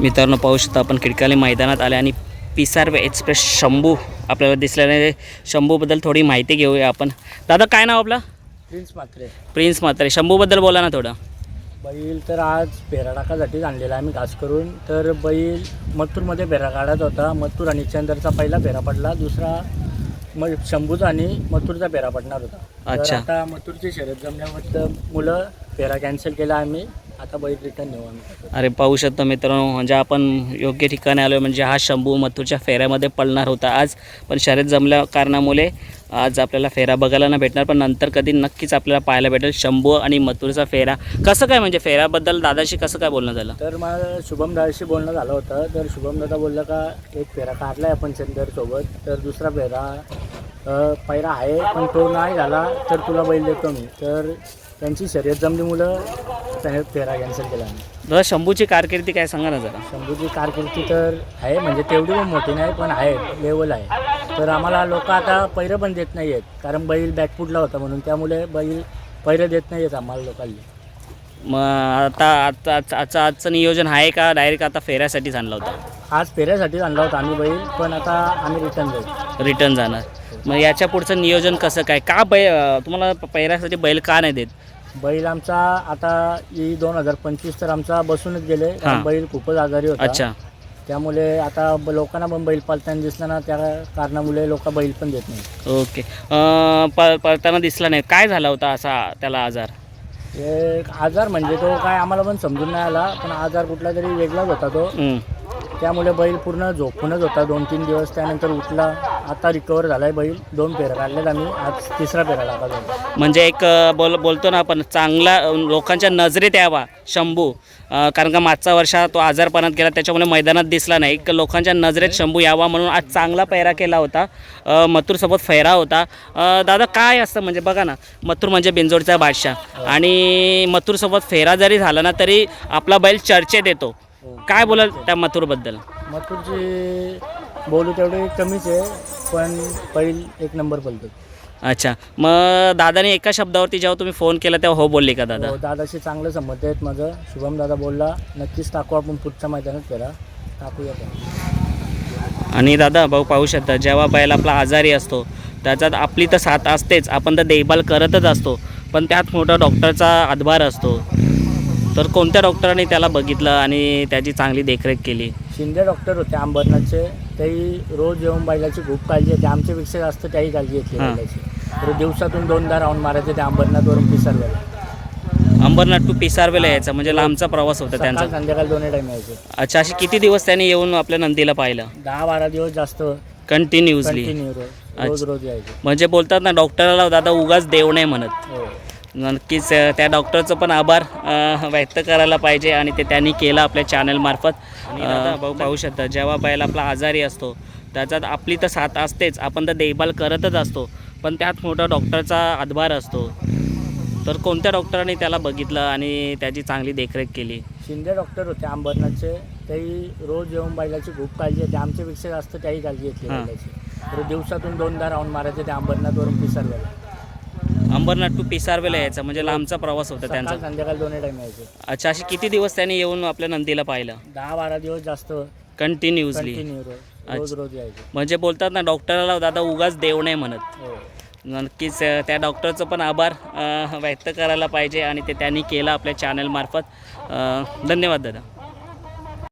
मित्रांनो पाहू शकता आपण खिडकाली मैदानात आले आणि पिसारवे एक्सप्रेस शंभू आपल्याला दिसल्याने शंभूबद्दल थोडी माहिती घेऊया आपण. दादा काय नाव आपलं? Prince Matre Prince Mhatre. शंभूबद्दल बोला ना थोडं. बैल तर आज पेरा टाकासाठीच आणलेला आहे मी खास करून. तर बैल मथुरमध्ये पेरा काढत होता. मथुर आणि चंदरचा पहिला पेरा पडला. दुसरा म शंभूचा आणि मथुरचा पेरा पडणार होता. अच्छा. आता मथुरची शर्यत जमल्यावर मुलं पेरा कॅन्सल केला आम्ही. आता बैल रिटर्न नेऊ आम्ही. अरे पाहू शकतो मित्रांनो म्हणजे आपण योग्य ठिकाणी आलो म्हणजे हा शंभू मथुरच्या फेऱ्यामध्ये पडणार होता आज. पण शर्यत जमल्या कारणामुळे आज आपल्याला फेरा बघायला नाही भेटणार. पण नंतर कधी नक्कीच आपल्याला पाहायला भेटेल शंभू आणि मथुरचा फेरा. कसं काय म्हणजे फेऱ्याबद्दल दादाशी कसं काय बोलणं झालं? तर मला शुभम दादाशी बोलणं झालं होतं. तर शुभम दादा बोललं का एक पेरा काढला आहे आपण चंदरसोबत. तर दुसरा पेरा पैरा आहे पण तो नाही झाला तर तुला बैल देतो मी. तर त्यांची शर्यत जमली मुलं त्याने कॅन्सल केला आम्ही. दादा शंभूची कारकिर्दी काय सांगा ना जरा. शंभूची कारकिर्दी तर आहे म्हणजे तेवढी पण मोठी नाही पण आहे लेवल आहे. तर आम्हाला लोक आता पैरं पण देत नाही आहेत कारण बैल बॅकफुटला होता म्हणून. त्यामुळे बैल पैरं देत नाही आहेत आम्हाला लोकांनी. मग आता आता आजचं आजचं आजचं नियोजन आहे का? डायरेक्ट आता फेऱ्यासाठीच आणला होता? आज पेऱ्यासाठीच आणला होता आम्ही बैल पण आता आम्ही रिटर्न जाऊ. रिटर्न जाणार. मग याच्या पुढचं नियोजन कसं काय? का बै तुम्हाला पेऱ्यासाठी बैल का नाही देत? बैल आमचा आता ही दोन हजार पंचवीस तर आमचा बसूनच गेले कारण. बैल खूपच आजारी होता. अच्छा. त्यामुळे आता ब- लोकांना पण बैल पालताना दिसला ना त्या कारणामुळे लोक बैल पण देत नाही. ओके. अं, प पळताना दिसला नाही. काय झाला होता असा त्याला आजार? एक आजार म्हणजे तो काय आम्हाला पण समजून नाही आला पण आजार कुठला तरी वेगळाच होता तो. त्यामुळे बैल पूर्ण झोपूनच होता दोन तीन दिवस त्यानंतर उठला आता रिकवर झालाय बैल. दोन पेरा काढलेत आम्ही. आज तिसरा पेरा होता. म्हणजे एक अं, बोल बोलतो ना आपण चांगला अं, लोकांच्या नजरेत यावा शंभू. अं, कारण का मागच्या वर्षा तो आजारपणात गेला त्याच्यामुळे मैदानात दिसला नाही. एक लोकांच्या नजरेत शंभू यावा म्हणून आज चांगला पैरा केला होता. अं, मथुरसोबत फैरा होता. अं, दादा काय असतं म्हणजे बघा ना मथुर म्हणजे बिंजोडचा बादशाह. आणि मथुरसोबत फेरा जरी झाला ना तरी आपला बैल चर्चेत येतो. काय बोलाल त्या मथुरबद्दल? मथुरची बोलू तेवढी कमीच आहे पण बैल एक नंबर बोलतो अच्छा. मग दादाने एका शब्दावरती जेव्हा तुम्ही फोन केला तेव्हा हो बोलले का दादा? हो, दादाशी चांगलं संमत आहेत माझं. शुभम दादा बोलला नक्कीच टाकू आपण पुढच्या मैदानात पेरा टाकूया पण आणि दादा भाऊ पाहू शकता जेव्हा बैल आपला आजारी असतो त्याच्यात आपली तर साथ असतेच आपण तर देखभाल करतच असतो पण त्यात मोठा डॉक्टरचा हातभार असतो. तर कोणत्या डॉक्टरांनी त्याला बघितलं आणि त्याची चांगली देखरेख केली? शिंदे डॉक्टर होते अंबरनाथचे. तेही रोज येऊन बैलाची खूप काळजी घेते आमच्यापेक्षा जास्त त्याही काळजी घेतली हां. बैलाची. तर दिवसातून दोनदा राऊंड मारायचे ते अंबरनाथवरून पिसरला अंबरनाथ टू पिसारवेला यायचा म्हणजे लांबचा प्रवास होता सकाळ त्यांचा? संध्याकाळी दोन्ही टाईम यायचे. अच्छा असे किती दिवस त्यांनी येऊन आपल्या नंदीला पाहिलं? दहा बारा दिवस जास्त. कंटिन्युअसली कंटिन्यू रोज. रोज रोज यायचे. म्हणजे बोलतात ना डॉक्टरला दादा उगाच देव नाही म्हणत. हो. नक्कीच त्या डॉक्टरचं पण आभार व्यक्त करायला पाहिजे आणि ते त्यांनी केलं आपल्या चॅनलमार्फत भाऊ पाहू शकता जेव्हा बैल आपला आजारी असतो त्याच्यात आपली तर साथ असतेच आपण तर देखभाल करतच असतो पण त्यात मोठा डॉक्टरचा हातभार असतो. तर कोणत्या डॉक्टरांनी त्याला बघितलं आणि त्याची चांगली देखरेख केली? शिंदे डॉक्टर होते अंबरनाथचे. तेही रोज येऊन बैलाची खूप काळजी घेते आमच्यापेक्षा जास्त त्याही काळजी घेतली. बैलाची. तर दिवसातून दोनदा राऊंड मारायचे ते अंबरनाथवरून पिसरला अंबरनाथ टू पिसारवेला यायचा म्हणजे लांबचा प्रवास होता त्यांचा. संध्याकाळी दोन्ही टाईम यायचे. अच्छा असे किती दिवस त्यांनी येऊन आपल्या नंदीला पाहिलं? दहा बारा दिवस जास्त कंटिन्युअसली कंटिन्यू रोज. रोज रोज यायचे. म्हणजे बोलतात ना डॉक्टरला दादा उगाच देव नाही म्हणत. हो. नक्कीच अ, त्या डॉक्टरचं पण आभार अ, व्यक्त करायला पाहिजे आणि ते त्यांनी केलं आपल्या चॅनलमार्फत अ, धन्यवाद दादा.